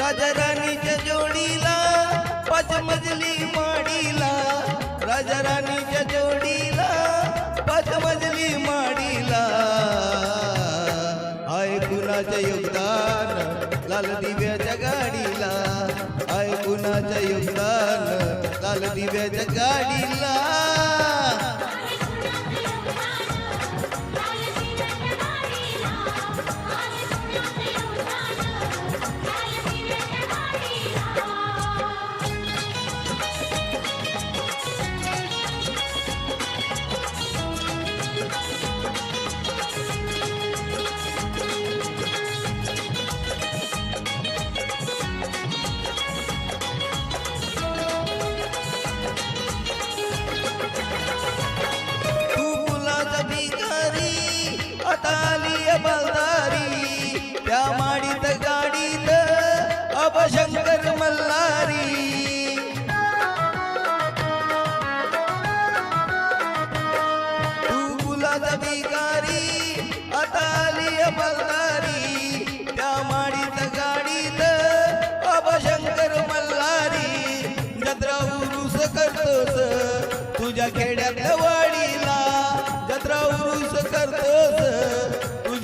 राजा राणीच्या जोडीला पाच मजली माडीला. राजा राणीच्या जोडीला पाच मजली माडीला. आहे कुणाचं योगदान? लाल दिव्याच्या गाडीला आहे कुणाचं योगदान लाल दिव्याच्या गाडीला आता आली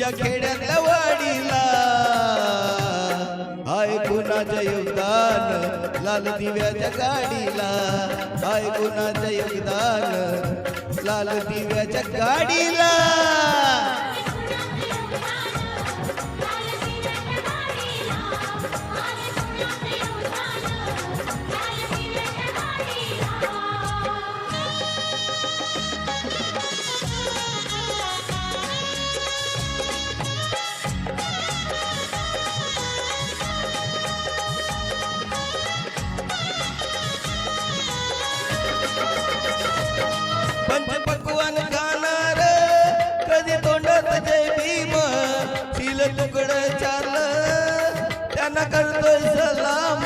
करतोस तुझ्या खेड्यातल्या वाडीला. हाय कुणाचं योगदान? लाल दिव्याच्या गाडीला. हाय कुणाचं योगदान? लाल दिव्याच्या गाडीला. त्यांना करतोय सलाम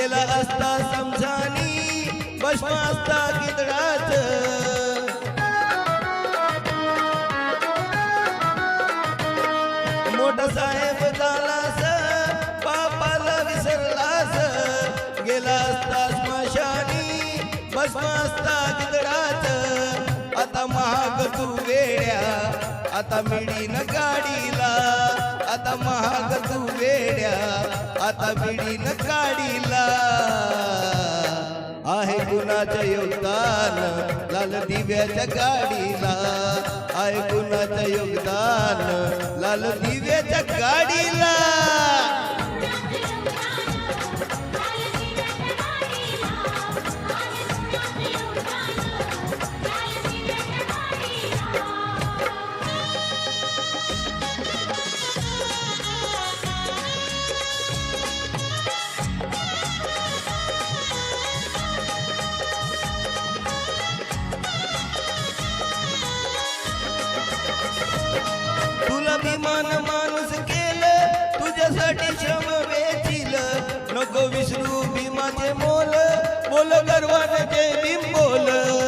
गेला असता समजानी भस्म असता गिदडाच मोठा साहेब झालास बापाला विसरलास. गेला असता स्मशानी भस्म असता गिदडाच आता महाग तू वेड्या आता मिळीन गाडीला आता बिडीन गाडीला आहे गुणाचं योगदान? लाल दिव्याच्या गाडीला. आहे गुणाचं योगदान? लाल दिव्याच्या गाडीला. श्रम वेचिल. नको विसरू भीमाचे मोल. बोल गर्वाने ते बिंबोल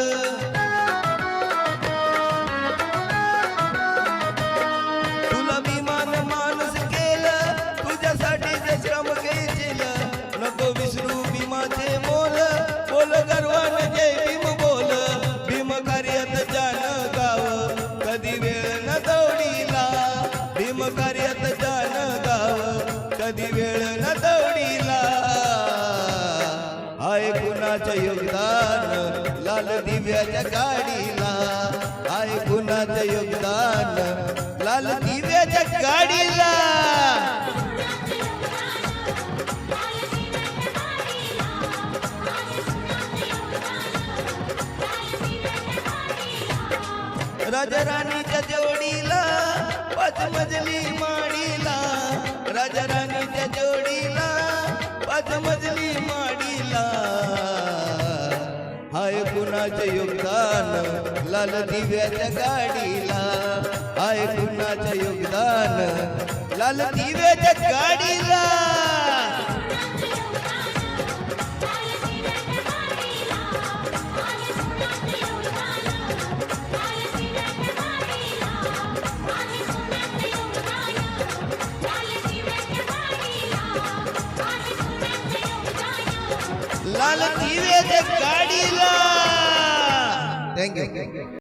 दिव्याच्या गाडीला. आहे कुणाचं योगदान. लाल दिव्याच्या गाडीला. राजाराणीच्या जोडीला पाच मजली माडीला. राजाराणीच्या जोडीला पाच मजली कुणाचं योगदान. लाल दिव्याच्या गाडीला. हाय कुणाचं योगदान. लाल दिव्याच्या गाडीला. लाल दिव्याच्या गाडीला. gang